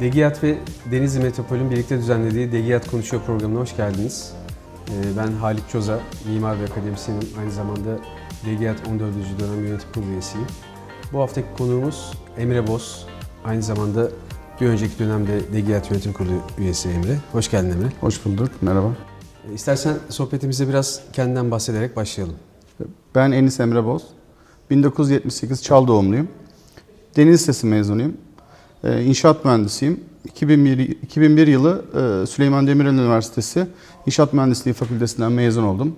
Degiyat ve Denizli Metropol'ün birlikte düzenlediği Degiyat Konuşuyor programına hoş geldiniz. Ee, Ben Halit Çoza, mimar ve akademisyenim. Aynı zamanda Degiyat 14. dönem yönetim kurulu üyesiyim. Bu haftaki konuğumuz Emre Boz. Aynı zamanda bir önceki dönemde Degiyat Yönetim Kurulu üyesi Emre. Hoş geldin Emre. Hoş bulduk, merhaba. Ee, İstersen sohbetimize biraz kendinden bahsederek başlayalım. Ben Enis Emre Boz. 1978 Çal doğumluyum. Deniz Lisesi mezunuyum. Ee, İnşaat mühendisiyim. 2001, 2001 yılı e, Süleyman Demirel Üniversitesi İnşaat Mühendisliği Fakültesinden mezun oldum.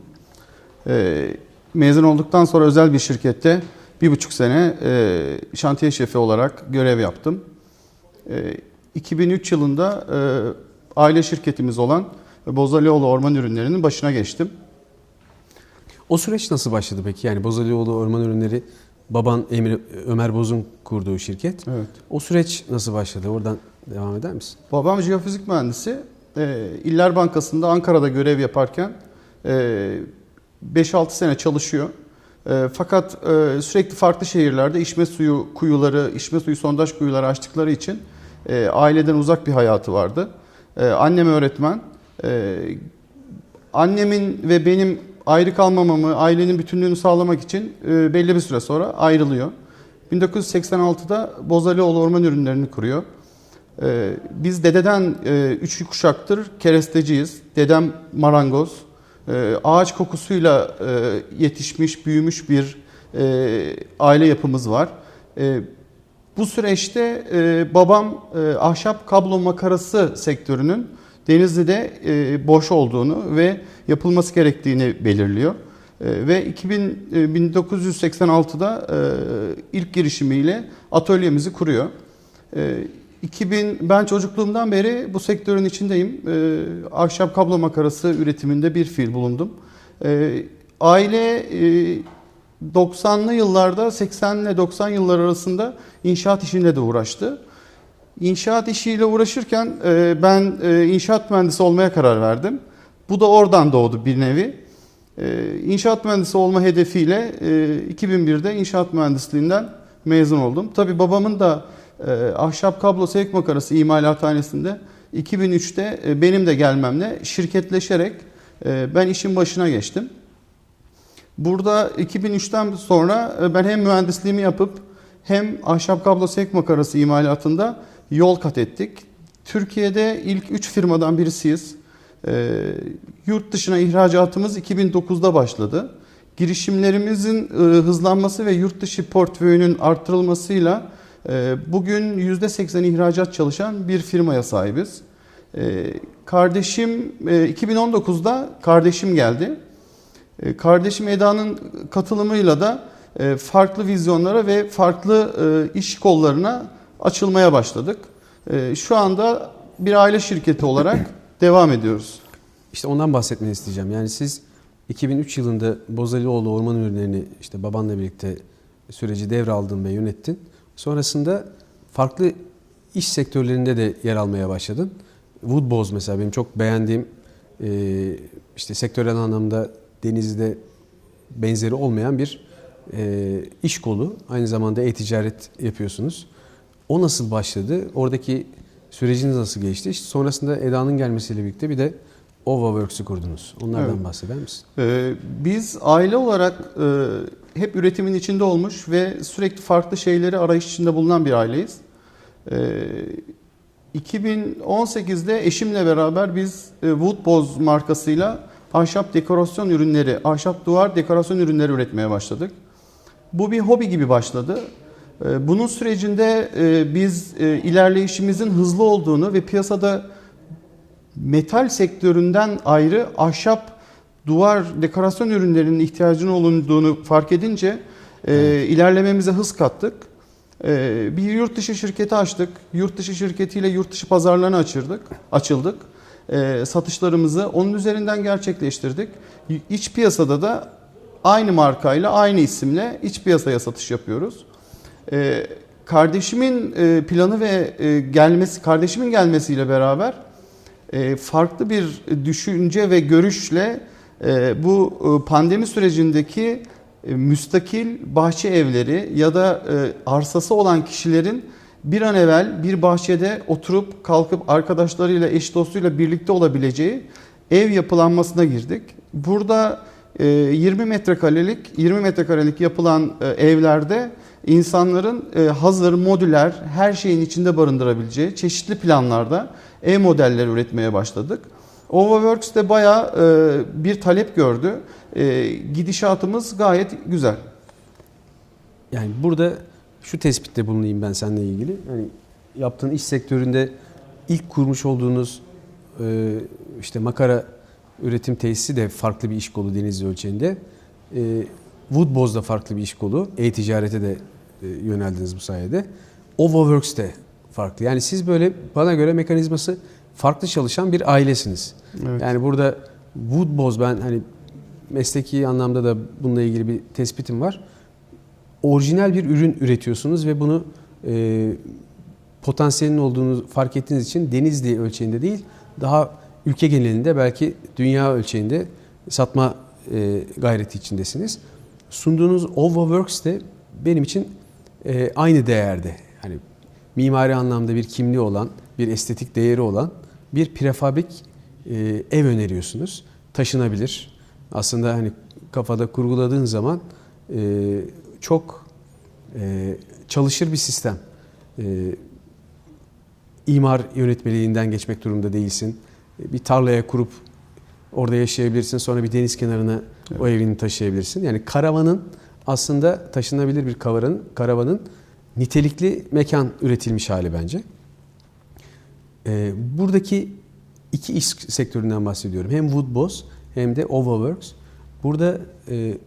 Ee, Mezun olduktan sonra özel bir şirkette bir buçuk sene e, şantiye şefi olarak görev yaptım. Ee, 2003 yılında e, aile şirketimiz olan Bozalioğlu Orman Ürünleri'nin başına geçtim. O süreç nasıl başladı peki? Yani Bozalioğlu Orman Ürünleri baban Emre, Ömer Boz'un kurduğu şirket. Evet. O süreç nasıl başladı? Oradan devam eder misin? Babam jeofizik mühendisi. Ee, İller Bankası'nda Ankara'da görev yaparken e, 5-6 sene çalışıyor. E, fakat e, sürekli farklı şehirlerde içme suyu kuyuları, içme suyu sondaj kuyuları açtıkları için e, aileden uzak bir hayatı vardı. E, annem öğretmen. E, annemin ve benim ayrı kalmamamı, ailenin bütünlüğünü sağlamak için e, belli bir süre sonra ayrılıyor. 1986'da Bozalioğlu Orman Ürünlerini kuruyor. Ee, Biz dededen e, kuşaktır keresteciyiz. Dedem marangoz. Ee, Ağaç kokusuyla e, yetişmiş, büyümüş bir e, aile yapımız var. Bu süreçte e, babam e, ahşap kablo makarası sektörünün Denizli'de e, boş olduğunu ve yapılması gerektiğini belirliyor. E, Ve 2000, e, 1986'da e, ilk girişimiyle atölyemizi kuruyor. E, 2000 ben çocukluğumdan beri bu sektörün içindeyim. Ahşap kablo makarası üretiminde bir fiil bulundum. Aile e, 90'lı yıllarda 80 ile 90 yıllar arasında inşaat işinde de uğraştı. İnşaat işiyle uğraşırken e, ben e, inşaat mühendisi olmaya karar verdim. Bu da oradan doğdu bir nevi. E, inşaat mühendisi olma hedefiyle e, 2001'de inşaat mühendisliğinden mezun oldum. Tabii babamın da e, ahşap kablo sevk makarası imalathanesinde 2003'te e, benim de gelmemle şirketleşerek e, ben işin başına geçtim. Burada 2003'ten sonra e, ben hem mühendisliğimi yapıp hem ahşap kablo sevk makarası imalatında yol kat ettik. Türkiye'de ilk 3 firmadan birisiyiz. E, yurt dışına ihracatımız 2009'da başladı. Girişimlerimizin e, hızlanması ve yurt dışı portföyünün arttırılmasıyla e, bugün %80 ihracat çalışan bir firmaya sahibiz. E, Kardeşim e, 2019'da kardeşim geldi. E, Kardeşim Eda'nın katılımıyla da e, farklı vizyonlara ve farklı e, iş kollarına açılmaya başladık. E, Şu anda bir aile şirketi olarak devam ediyoruz. İşte ondan bahsetmeni isteyeceğim. Yani siz 2003 yılında Bozalioğlu Orman Ürünlerini işte babanla birlikte süreci devraldın ve yönettin. Sonrasında farklı iş sektörlerinde de yer almaya başladın. Woodboz mesela benim çok beğendiğim e, işte sektörel anlamda denizde benzeri olmayan bir e, iş kolu. Aynı zamanda e-ticaret yapıyorsunuz. O nasıl başladı? Oradaki süreciniz nasıl geçti? Sonrasında Eda'nın gelmesiyle birlikte bir de Ova Works'ü kurdunuz. Onlardan Evet. bahseder misin? Ee, Biz aile olarak e, hep üretimin içinde olmuş ve sürekli farklı şeyleri arayış içinde bulunan bir aileyiz. Ee, 2018'de eşimle beraber biz e, Woodboz markasıyla ahşap dekorasyon ürünleri, ahşap duvar dekorasyon ürünleri üretmeye başladık. Bu bir hobi gibi başladı. Ee, Bunun sürecinde e, biz e, ilerleyişimizin hızlı olduğunu ve piyasada metal sektöründen ayrı ahşap duvar dekorasyon ürünlerinin ihtiyacının olunduğunu fark edince e, ilerlememize hız kattık. Bir yurt dışı şirketi açtık. Yurt dışı şirketiyle yurt dışı pazarlarını açırdık, açıldık. Satışlarımızı onun üzerinden gerçekleştirdik. İç piyasada da aynı markayla, aynı isimle iç piyasaya satış yapıyoruz. E, kardeşimin e, planı ve e, gelmesi, kardeşimin gelmesiyle beraber e, farklı bir düşünce ve görüşle e, bu e, pandemi sürecindeki e, müstakil bahçe evleri ya da e, arsası olan kişilerin bir an evvel bir bahçede oturup kalkıp arkadaşlarıyla, eş dostuyla birlikte olabileceği ev yapılanmasına girdik. Burada e, 20 metrekarelik 20 metrekarelik yapılan e, evlerde insanların e, hazır modüler her şeyin içinde barındırabileceği çeşitli planlarda ev modelleri üretmeye başladık. Overworks de bayağı e, bir talep gördü. E, gidişatımız gayet güzel. Yani burada şu tespitte bulunayım ben seninle ilgili. Yani yaptığın iş sektöründe ilk kurmuş olduğunuz işte makara üretim tesisi de farklı bir iş kolu Denizli ölçeğinde. E, Woodboz da farklı bir iş kolu. E-ticarete de yöneldiniz bu sayede. Overworks de farklı. Yani siz böyle bana göre mekanizması farklı çalışan bir ailesiniz. Evet. Yani burada Woodboz ben hani mesleki anlamda da bununla ilgili bir tespitim var. Orijinal bir ürün üretiyorsunuz ve bunu e, potansiyelin olduğunu fark ettiğiniz için Denizli ölçeğinde değil, daha ülke genelinde belki dünya ölçeğinde satma e, gayreti içindesiniz. Sunduğunuz Overworks de benim için e, aynı değerde. Hani mimari anlamda bir kimliği olan, bir estetik değeri olan bir prefabrik e, ev öneriyorsunuz. Taşınabilir. Aslında hani kafada kurguladığın zaman e, çok e, çalışır bir sistem. E, imar yönetmeliğinden geçmek durumunda değilsin. E, Bir tarlaya kurup orada yaşayabilirsin. Sonra bir deniz kenarına o evini taşıyabilirsin. Yani karavanın aslında taşınabilir bir karavanın, karavanın nitelikli mekan üretilmiş hali bence. E, buradaki iki iş sektöründen bahsediyorum. Hem Woodboss hem de Overworks. Burada e,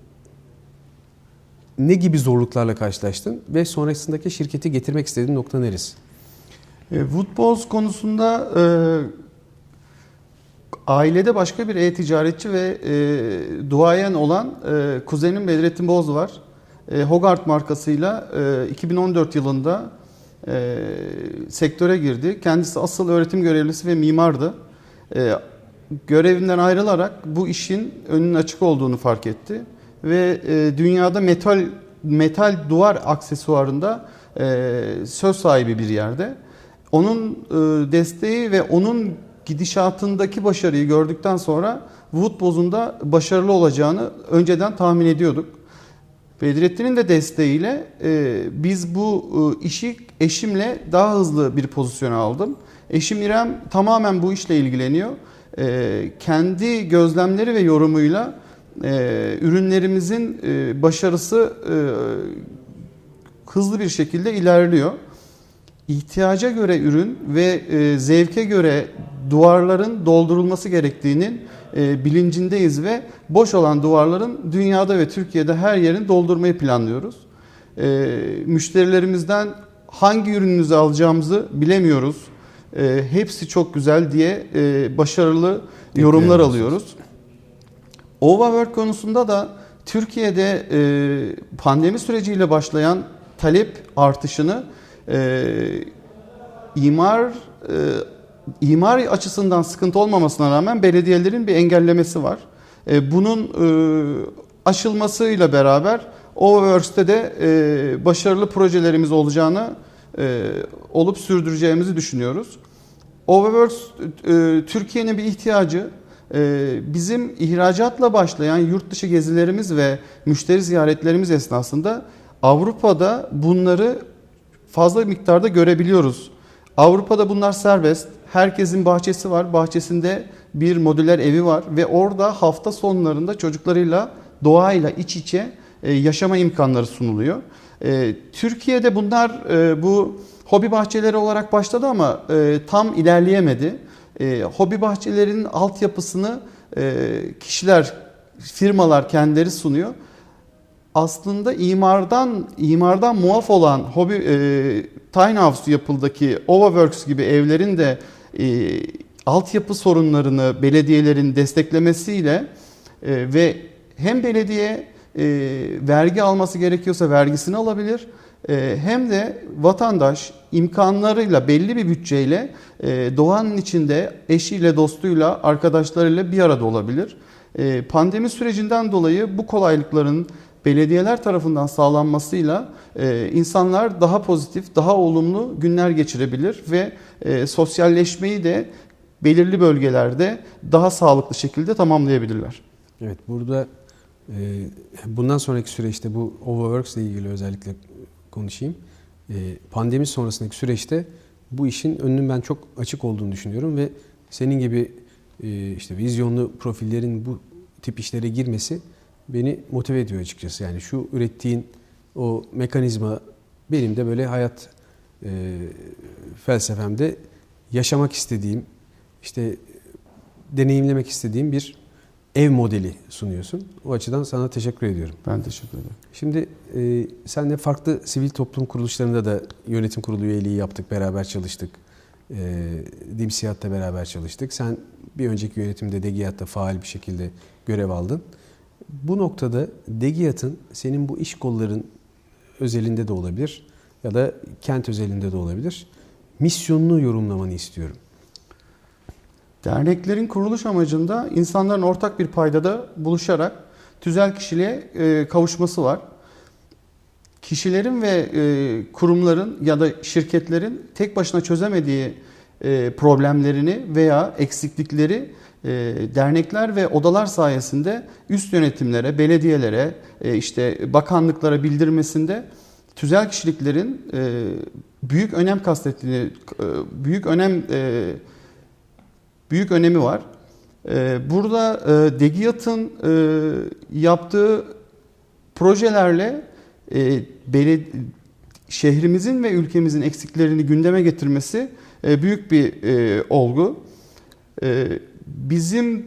ne gibi zorluklarla karşılaştın ve sonrasındaki şirketi getirmek istediğin nokta neresi? E, Woodballs konusunda e, ailede başka bir e-ticaretçi ve e, duayen olan e, kuzenim Bedrettin Boz var. E, Hogarth markasıyla e, 2014 yılında e, sektöre girdi. Kendisi asıl öğretim görevlisi ve mimardı. E, görevinden ayrılarak bu işin önünün açık olduğunu fark etti ve e, dünyada metal metal duvar aksesuarında e, söz sahibi bir yerde. Onun e, desteği ve onun gidişatındaki başarıyı gördükten sonra Woodboz'un da başarılı olacağını önceden tahmin ediyorduk. Bedrettin'in de desteğiyle e, biz bu e, işi eşimle daha hızlı bir pozisyona aldım. Eşim İrem tamamen bu işle ilgileniyor. E, kendi gözlemleri ve yorumuyla e, ürünlerimizin e, başarısı e, hızlı bir şekilde ilerliyor. İhtiyaca göre ürün ve e, zevke göre duvarların doldurulması gerektiğinin e, bilincindeyiz ve boş olan duvarların dünyada ve Türkiye'de her yerini doldurmayı planlıyoruz. E, müşterilerimizden hangi ürününüzü alacağımızı bilemiyoruz. E, hepsi çok güzel diye e, başarılı yorumlar alıyoruz. Overwork konusunda da Türkiye'de e, pandemi süreciyle başlayan talep artışını e, imar e, imar açısından sıkıntı olmamasına rağmen belediyelerin bir engellemesi var. E, bunun e, aşılmasıyla beraber Overworks'te de e, başarılı projelerimiz olacağını e, olup sürdüreceğimizi düşünüyoruz. Overworks e, Türkiye'nin bir ihtiyacı. E, bizim ihracatla başlayan yurt dışı gezilerimiz ve müşteri ziyaretlerimiz esnasında Avrupa'da bunları fazla miktarda görebiliyoruz. Avrupa'da bunlar serbest. Herkesin bahçesi var. Bahçesinde bir modüler evi var ve orada hafta sonlarında çocuklarıyla doğayla iç içe e, yaşama imkanları sunuluyor. E, Türkiye'de bunlar e, bu hobi bahçeleri olarak başladı ama tam ilerleyemedi. Hobi bahçelerinin altyapısını kişiler, firmalar kendileri sunuyor. Aslında imardan imardan muaf olan hobi e, tiny house yapıldaki Overworks gibi evlerin de e, altyapı sorunlarını belediyelerin desteklemesiyle e, ve hem belediye e, vergi alması gerekiyorsa vergisini alabilir e, hem de vatandaş imkanlarıyla belli bir bütçeyle e, doğanın içinde eşiyle, dostuyla, arkadaşlarıyla bir arada olabilir. E, pandemi sürecinden dolayı bu kolaylıkların belediyeler tarafından sağlanmasıyla e, insanlar daha pozitif, daha olumlu günler geçirebilir ve e, sosyalleşmeyi de belirli bölgelerde daha sağlıklı şekilde tamamlayabilirler. Evet burada e, bundan sonraki süreçte bu Overworks ile ilgili özellikle konuşayım. Pandemi sonrasındaki süreçte bu işin önünün ben çok açık olduğunu düşünüyorum ve senin gibi işte vizyonlu profillerin bu tip işlere girmesi beni motive ediyor açıkçası. Yani şu ürettiğin o mekanizma benim de böyle hayat e, felsefemde yaşamak istediğim, işte deneyimlemek istediğim bir ev modeli sunuyorsun. O açıdan sana teşekkür ediyorum. Ben teşekkür ederim. Şimdi e, senle farklı sivil toplum kuruluşlarında da yönetim kurulu üyeliği yaptık, beraber çalıştık. E, DİMSİAD'da beraber çalıştık. Sen bir önceki yönetimde DEGİAD'da faal bir şekilde görev aldın. Bu noktada DEGİAD'ın senin bu iş kolların özelinde de olabilir ya da kent özelinde de olabilir. Misyonunu yorumlamanı istiyorum. Derneklerin kuruluş amacında insanların ortak bir paydada buluşarak tüzel kişiliğe e, kavuşması var. Kişilerin ve e, kurumların ya da şirketlerin tek başına çözemediği e, problemlerini veya eksiklikleri dernekler ve odalar sayesinde üst yönetimlere, belediyelere, e, işte bakanlıklara bildirmesinde tüzel kişiliklerin e, büyük önem kastettiğini, e, büyük önem e, büyük önemi var. Burada e, DEGİAD'ın e, yaptığı projelerle e, şehrimizin ve ülkemizin eksiklerini gündeme getirmesi e, büyük bir e, olgu. Bizim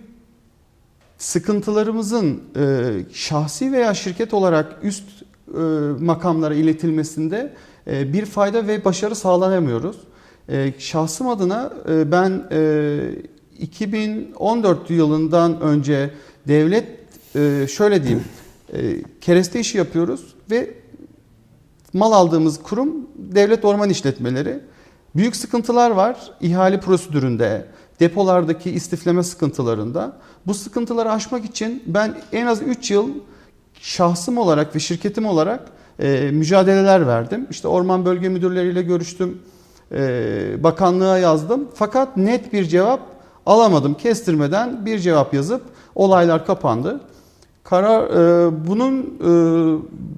sıkıntılarımızın e, şahsi veya şirket olarak üst e, makamlara iletilmesinde e, bir fayda ve başarı sağlanamıyoruz. E, Şahsım adına e, ben e, 2014 yılından önce devlet e, şöyle diyeyim e, kereste işi yapıyoruz ve mal aldığımız kurum devlet orman işletmeleri. Büyük sıkıntılar var ihale prosedüründe, depolardaki istifleme sıkıntılarında. Bu sıkıntıları aşmak için ben en az 3 yıl şahsım olarak ve şirketim olarak e, mücadeleler verdim. İşte orman bölge müdürleriyle görüştüm, e, bakanlığa yazdım. Fakat net bir cevap alamadım. Kestirmeden bir cevap yazıp olaylar kapandı. Karar e, bunun e,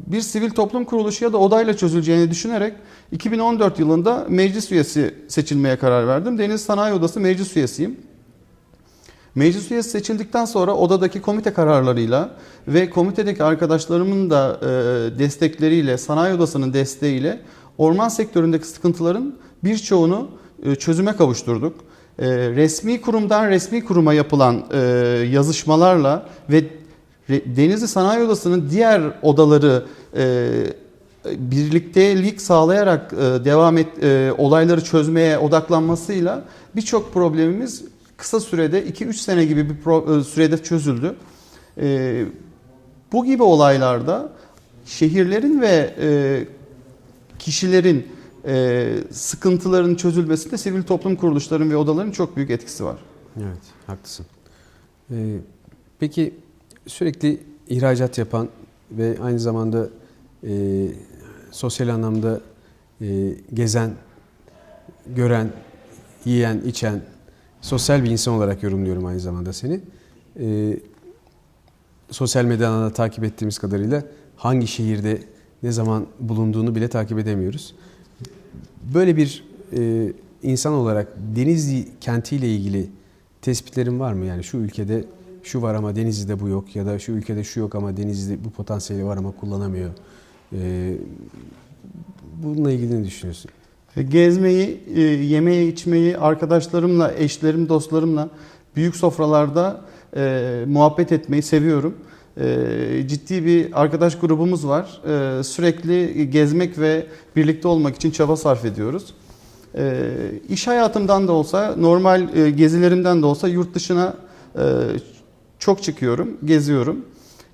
bir sivil toplum kuruluşu ya da odayla çözüleceğini düşünerek 2014 yılında meclis üyesi seçilmeye karar verdim. Deniz Sanayi Odası meclis üyesiyim. Meclis üyesi seçildikten sonra odadaki komite kararlarıyla ve komitedeki arkadaşlarımın da e, destekleriyle, sanayi odasının desteğiyle orman sektöründeki sıkıntıların birçoğunu e, çözüme kavuşturduk. E, resmi kurumdan resmi kuruma yapılan yazışmalarla ve Denizli Sanayi Odası'nın diğer odaları birliktelik sağlayarak e, devam et e, olayları çözmeye odaklanmasıyla birçok problemimiz kısa sürede 2-3 sene gibi bir e, sürede çözüldü. Bu gibi olaylarda şehirlerin ve kişilerin sıkıntıların çözülmesinde sivil toplum kuruluşlarının ve odaların çok büyük etkisi var. Evet, haklısın. Peki sürekli ihracat yapan ve aynı zamanda sosyal anlamda e, gezen, gören, yiyen, içen, sosyal bir insan olarak yorumluyorum aynı zamanda seni. E, sosyal medyadan da takip ettiğimiz kadarıyla hangi şehirde ne zaman bulunduğunu bile takip edemiyoruz. Böyle bir e, insan olarak Denizli kentiyle ilgili tespitlerin var mı? Yani şu ülkede şu var ama Denizli'de bu yok ya da şu ülkede şu yok ama Denizli'de bu potansiyeli var ama kullanamıyor. E, bununla ilgili ne düşünüyorsun? Gezmeyi, e, yemeği, içmeyi arkadaşlarımla, eşlerim, dostlarımla büyük sofralarda e, muhabbet etmeyi seviyorum. E, ciddi bir arkadaş grubumuz var. E, sürekli gezmek ve birlikte olmak için çaba sarf ediyoruz. E, iş hayatımdan da olsa, normal e, gezilerimden de olsa yurt dışına e, çok çıkıyorum, geziyorum.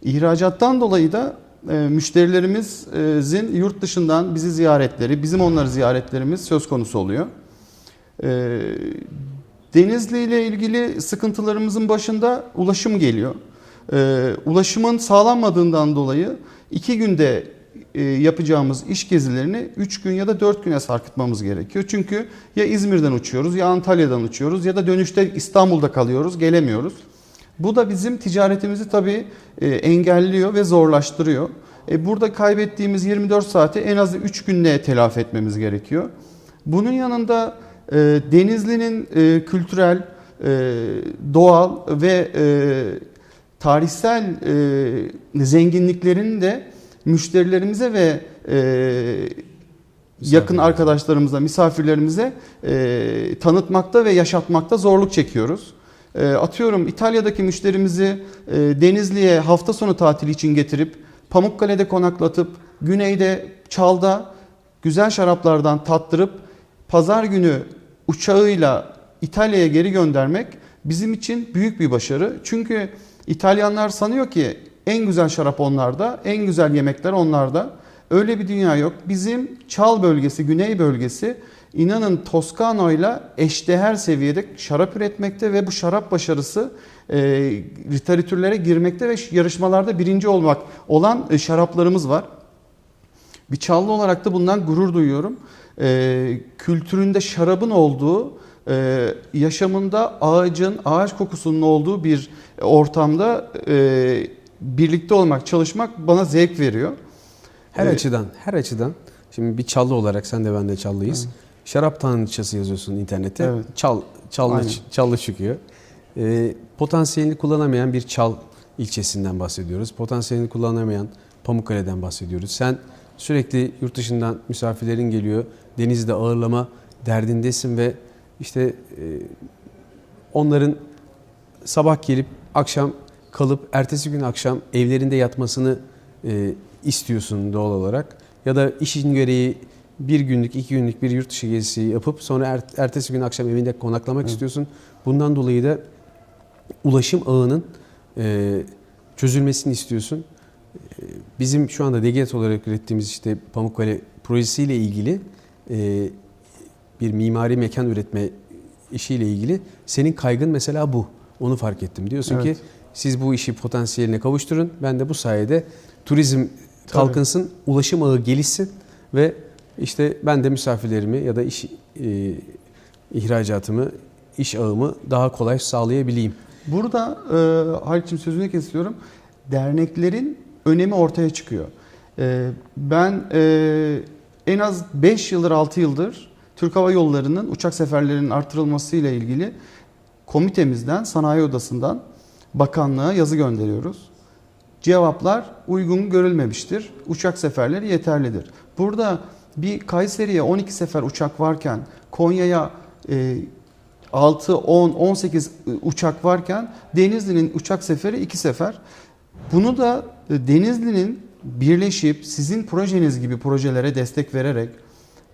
İhracattan dolayı da e, müşterilerimizin yurt dışından bizi ziyaretleri, bizim onları ziyaretlerimiz söz konusu oluyor. E, Denizli ile ilgili sıkıntılarımızın başında ulaşım geliyor. E, ulaşımın sağlanmadığından dolayı iki günde e, yapacağımız iş gezilerini 3 gün ya da 4 güne sarkıtmamız gerekiyor. Çünkü ya İzmir'den uçuyoruz ya Antalya'dan uçuyoruz ya da dönüşte İstanbul'da kalıyoruz, gelemiyoruz. Bu da bizim ticaretimizi tabii e, engelliyor ve zorlaştırıyor. E, burada kaybettiğimiz 24 saati en az 3 günde telafi etmemiz gerekiyor. Bunun yanında e, Denizli'nin kültürel, doğal ve tarihsel zenginliklerini de müşterilerimize ve yakın arkadaşlarımıza, misafirlerimize tanıtmakta ve yaşatmakta zorluk çekiyoruz. E, atıyorum İtalya'daki müşterimizi e, Denizli'ye hafta sonu tatili için getirip Pamukkale'de konaklatıp güneyde Çal'da güzel şaraplardan tattırıp pazar günü uçağıyla İtalya'ya geri göndermek bizim için büyük bir başarı. Çünkü İtalyanlar sanıyor ki en güzel şarap onlarda, en güzel yemekler onlarda. Öyle bir dünya yok. Bizim Çal bölgesi, Güney bölgesi inanın Toskano ile eşdeğer seviyede şarap üretmekte ve bu şarap başarısı e, literatürlere girmekte ve yarışmalarda birinci olmak olan e, şaraplarımız var. Bir Çallı olarak da bundan gurur duyuyorum. E, kültüründe şarabın olduğu, e, yaşamında ağacın, ağaç kokusunun olduğu bir ortamda e, birlikte olmak, çalışmak bana zevk veriyor. Her Evet. açıdan, her açıdan. Şimdi bir çallı olarak sen de ben de çallıyız. Şarap tanrıçası yazıyorsun internette. Evet. Çal, çallı, Aynen. çallı çıkıyor. Ee, potansiyelini kullanamayan bir çal ilçesinden bahsediyoruz. Potansiyelini kullanamayan Pamukkale'den bahsediyoruz. Sen sürekli yurt dışından misafirlerin geliyor. Denizde ağırlama derdindesin ve işte e, onların sabah gelip akşam kalıp ertesi gün akşam evlerinde yatmasını e, istiyorsun doğal olarak. Ya da işin gereği bir günlük, iki günlük bir yurt dışı gezisi yapıp sonra er- ertesi gün akşam evinde konaklamak istiyorsun. Bundan dolayı da ulaşım ağının e, çözülmesini istiyorsun. E, Bizim şu anda DGET olarak ürettiğimiz işte Pamukkale projesiyle ilgili e, bir mimari mekan üretme işiyle ilgili senin kaygın mesela bu. Onu fark ettim. Diyorsun Evet. ki siz bu işi potansiyeline kavuşturun. Ben de bu sayede turizm kalkınsın, ulaşım ağı gelişsin ve işte ben de misafirlerimi ya da iş e, ihracatımı, iş ağımı daha kolay sağlayabileyim. Burada e, Halit'ciğim sözünü kesiyorum. Derneklerin önemi ortaya çıkıyor. E, ben e, en az 5 yıldır 6 yıldır Türk Hava Yolları'nın uçak seferlerinin artırılması ile ilgili komitemizden, sanayi odasından bakanlığa yazı gönderiyoruz. Cevaplar uygun görülmemiştir. Uçak seferleri yeterlidir. Burada bir Kayseri'ye 12 sefer uçak varken Konya'ya e, 6, 10, 18 uçak varken Denizli'nin uçak seferi 2 sefer. Bunu da e, Denizli'nin birleşip sizin projeniz gibi projelere destek vererek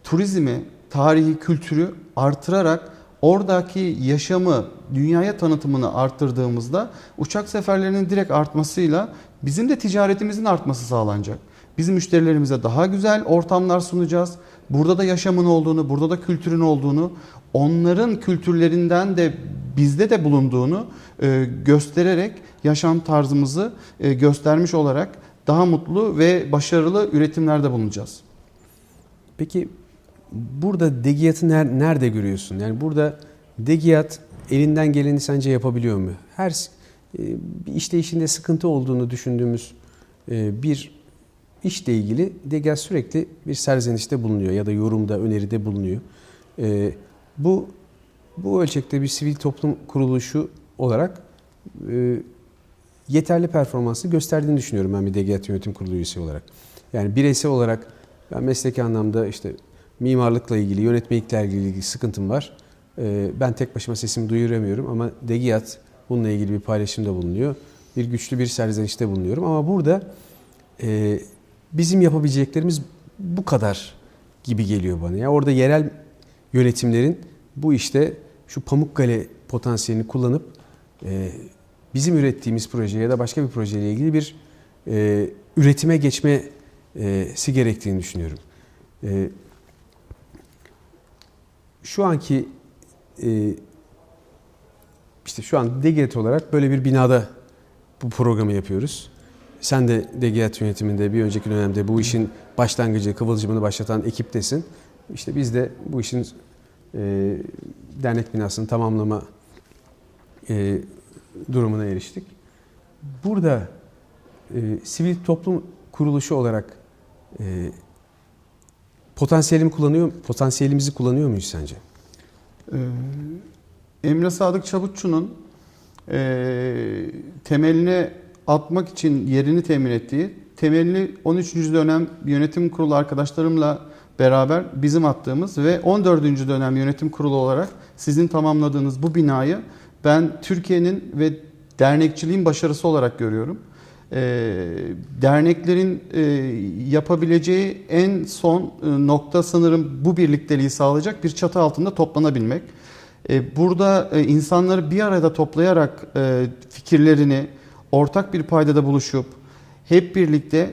turizmi, tarihi, kültürü artırarak oradaki yaşamı, dünyaya tanıtımını arttırdığımızda uçak seferlerinin direkt artmasıyla bizim de ticaretimizin artması sağlanacak. Bizim müşterilerimize daha güzel ortamlar sunacağız. Burada da yaşamın olduğunu, burada da kültürün olduğunu, onların kültürlerinden de bizde de bulunduğunu e, göstererek yaşam tarzımızı e, göstermiş olarak daha mutlu ve başarılı üretimlerde bulunacağız. Peki burada Degiyat'ı ner- nerede görüyorsun? Yani burada Degiyat elinden geleni sence yapabiliyor mu? Her e, işleyişinde sıkıntı olduğunu düşündüğümüz bir işle ilgili Degiyat sürekli bir serzenişte bulunuyor ya da yorumda, öneride bulunuyor. E, Bu bu ölçekte bir sivil toplum kuruluşu olarak e, yeterli performansı gösterdiğini düşünüyorum ben bir Degiyat Yönetim Kurulu üyesi olarak. Yani bireysel olarak ben mesleki anlamda işte mimarlıkla ilgili, yönetmelikle ilgili sıkıntım var. Ee, Ben tek başıma sesimi duyuramıyorum ama Degiyat bununla ilgili bir paylaşımda bulunuyor. Bir güçlü bir serzenişte bulunuyorum ama burada e, bizim yapabileceklerimiz bu kadar gibi geliyor bana. Yani orada yerel yönetimlerin bu işte şu Pamukkale potansiyelini kullanıp e, bizim ürettiğimiz proje ya da başka bir projeyle ilgili bir e, üretime geçmesi gerektiğini düşünüyorum. E, şu anki e, işte şu an Deget olarak böyle bir binada bu programı yapıyoruz. Sen de DGİAD yönetiminde bir önceki dönemde bu işin başlangıcı, kıvılcımını başlatan ekiptesin. İşte biz de bu işin e, dernek binasını tamamlama e, durumuna eriştik. Burada e, sivil toplum kuruluşu olarak e, potansiyelimi kullanıyor, potansiyelimizi kullanıyor muyuz sence? Ee, Emre Sadık Çavuşçu'nun e, temelini atmak için yerini temin ettiği, temelini 13. dönem yönetim kurulu arkadaşlarımla beraber bizim attığımız ve 14. dönem yönetim kurulu olarak sizin tamamladığınız bu binayı ben Türkiye'nin ve dernekçiliğin başarısı olarak görüyorum. Ee, derneklerin e, yapabileceği en son e, nokta sanırım bu birlikteliği sağlayacak bir çatı altında toplanabilmek. E, Burada insanları bir arada toplayarak fikirlerini ortak bir paydada buluşup hep birlikte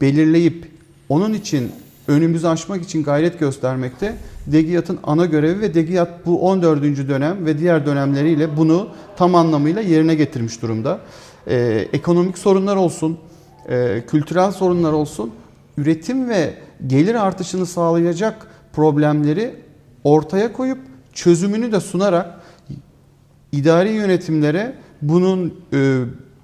belirleyip onun için önümüzü aşmak için gayret göstermekte DEGİAD'ın ana görevi ve DEGİAD bu 14. dönem ve diğer dönemleriyle bunu tam anlamıyla yerine getirmiş durumda. E, ekonomik sorunlar olsun, e, kültürel sorunlar olsun, üretim ve gelir artışını sağlayacak problemleri ortaya koyup çözümünü de sunarak idari yönetimlere bunun e,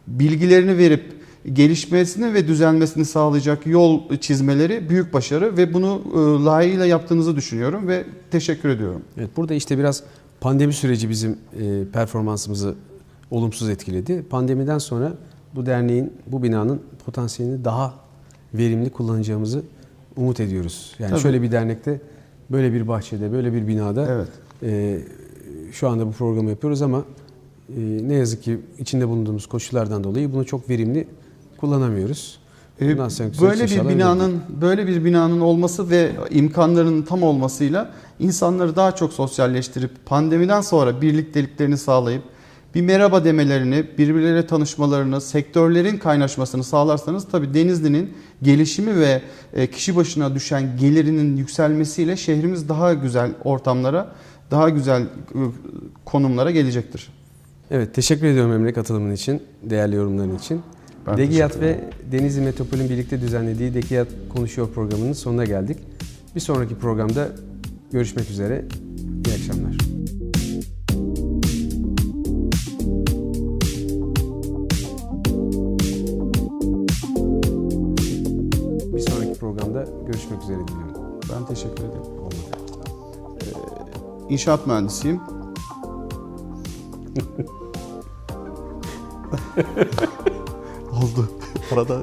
bilgilerini verip gelişmesini ve düzelmesini sağlayacak yol çizmeleri büyük başarı ve bunu e, layığıyla yaptığınızı düşünüyorum ve teşekkür ediyorum. Evet, burada işte biraz pandemi süreci bizim e, performansımızı olumsuz etkiledi. Pandemiden sonra bu derneğin, bu binanın potansiyelini daha verimli kullanacağımızı umut ediyoruz. Yani Tabii. şöyle bir dernekte, böyle bir bahçede, böyle bir binada Evet. e, şu anda bu programı yapıyoruz ama ne yazık ki içinde bulunduğumuz koşullardan dolayı bunu çok verimli kullanamıyoruz. E, Bundan süreç Böyle bir binanın böyle bir binanın olması ve imkanlarının tam olmasıyla insanları daha çok sosyalleştirip pandemiden sonra birlikteliklerini sağlayıp bir merhaba demelerini, birbirleriyle tanışmalarını, sektörlerin kaynaşmasını sağlarsanız tabii Denizli'nin gelişimi ve e, kişi başına düşen gelirinin yükselmesiyle şehrimiz daha güzel ortamlara, daha güzel e, konumlara gelecektir. Evet, teşekkür ediyorum Emre katılımın için, değerli yorumların için. Ben Degiyat ve Denizli Metropol'ün birlikte düzenlediği Degiyat Konuşuyor programının sonuna geldik. Bir sonraki programda görüşmek üzere. İyi akşamlar. Bir sonraki programda görüşmek üzere diliyorum. Ben teşekkür ederim. Ee, İnşaat mühendisiyim. Oldu. Arada.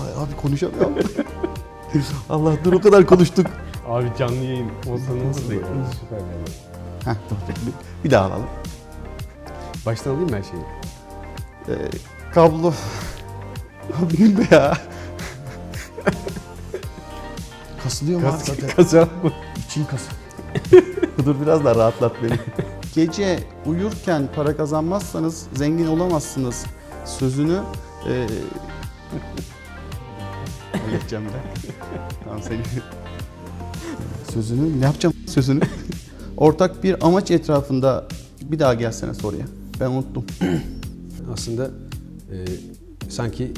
Allah abi konuşamıyorum. Allah dur o kadar konuştuk. Abi canlı yayın olsa nasıl Süper Süper. Heh, bir, bir daha alalım. Baştan alayım mı her şeyi? Ee, kablo. Abi gülme ya. Kasılıyor mu abi zaten? Kazan mı? İçim kasıyor. Dur biraz daha rahatlat beni. Gece uyurken para kazanmazsanız zengin olamazsınız sözünü e... halledeceğim ben. Tamam seni. Sözünü ne yapacağım sözünü? Ortak bir amaç etrafında bir daha gelsene soruya. Ben unuttum. Aslında e, sanki